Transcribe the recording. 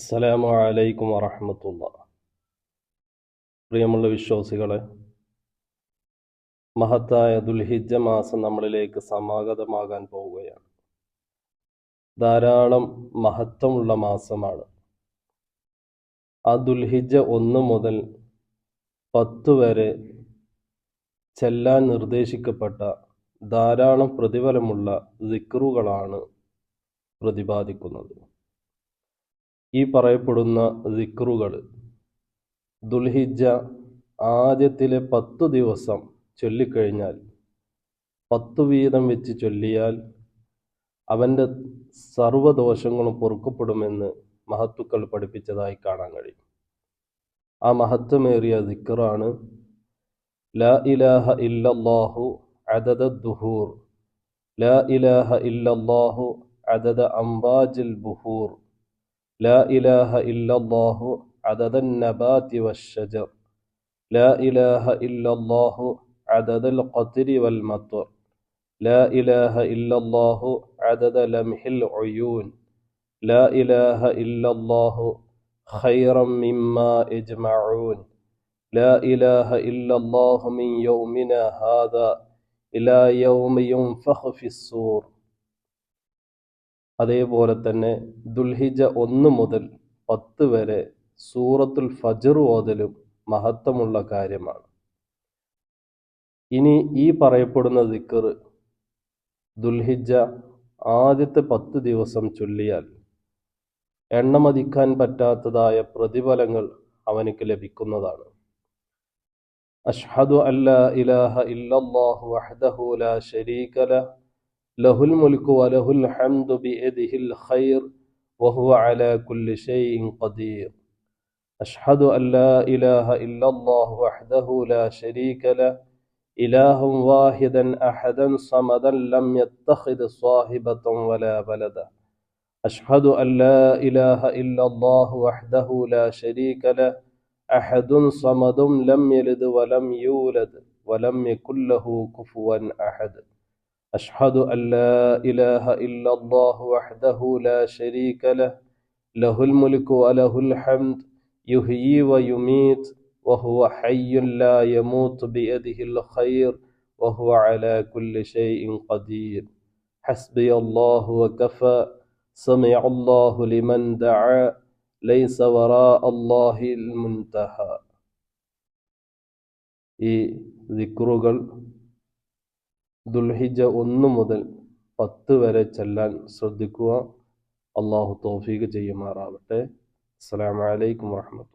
അസ്സലാമു അലൈക്കും വറഹമത്തുള്ള. പ്രിയമുള്ള വിശ്വാസികളെ മഹത്തായ ദുൽഹിജ മാസം നമ്മളിലേക്ക് സമാഗതമാകാൻ പോവുകയാണ്. ധാരാളം മഹത്വമുള്ള മാസമാണ്. ആ ദുൽഹിജ ഒന്ന് മുതൽ പത്ത് വരെ ചെല്ലാൻ നിർദ്ദേശിക്കപ്പെട്ട ധാരാളം പ്രതിഫലമുള്ള ദിക്റുകളാണ് പ്രതിപാദിക്കുന്നത്. ഈ പറയപ്പെടുന്ന ദിക്റുകൾ. ദുൽഹിജ ആദ്യത്തിലെ പത്തു ദിവസം ചൊല്ലിക്കഴിഞ്ഞാൽ പത്തു വീതം വെച്ച് ചൊല്ലിയാൽ അവന്റെ സർവദോഷങ്ങളും പൊറുക്കപ്പെടുമെന്ന് മഹത്തുക്കൾ പഠിപ്പിച്ചതായി കാണാൻ കഴിയും. ആ മഹത്വമേറിയ ദിക്റാണ് ലാ ഇലാഹ ഇല്ലല്ലാഹു അദദ ദുഹൂർ. ലാ ഇലാഹ ഇല്ലല്ലാഹു അദദ അംബാജിൽ ബുഹൂർ. لا إله إلا الله عدد النبات والشجر. لا إله إلا الله عدد القطر والمطر. لا إله إلا الله عدد لمح العيون. لا إله إلا الله خيرا مما يجمعون. لا إله إلا الله من يومنا هذا إلى يوم ينفخ في الصور. അതേപോലെ തന്നെ ദുൽഹിജ ഒന്ന് മുതൽ പത്ത് വരെ സൂറത്തുൽ ഫജർ ഓതലും മഹത്വമുള്ള കാര്യമാണ്. ഇനി ഈ പറയപ്പെടുന്ന ദിക്കർ ദുൽഹിജ ആദ്യത്തെ പത്ത് ദിവസം ചൊല്ലിയാൽ എണ്ണമതിക്കാൻ പറ്റാത്തതായ പ്രതിഫലങ്ങൾ അവനക്ക് ലഭിക്കുന്നതാണ്. അഷ്ഹദു അല്ല ഇലാഹ ഇല്ലല്ലാഹു വഹ്ദഹു ലാ ശരീക ലഹ് له الملك وله الحمد بيده الخير وهو على كل شيء قدير. أشهد أن لا إله إلا الله وحده لا شريك له إله واحدا أحدا صمدا لم يتخذ صاحبة ولا ولدا. أشهد أن لا إله إلا الله وحده لا شريك له أحد صمد لم يلد ولم يولد ولم يكن له كفوا أحد. أشهد أن لا إله إلا الله وحده لا شريك له له الملك وله الحمد يحيي ويميت وهو حي لا يموت بيده الخير وهو على كل شيء قدير. حسبي الله وكفى سمع الله لمن دعا ليس وراء الله المنتهى. ذكر ദുൽഹിജ ഒന്ന് മുതൽ പത്ത് വരെ ചെല്ലാൻ ശ്രദ്ധിക്കുക. അള്ളാഹു തോഫീക്ക് ചെയ്യുമാറാവട്ടെ. അസ്സലാമലൈക്കും വാഹമത്തു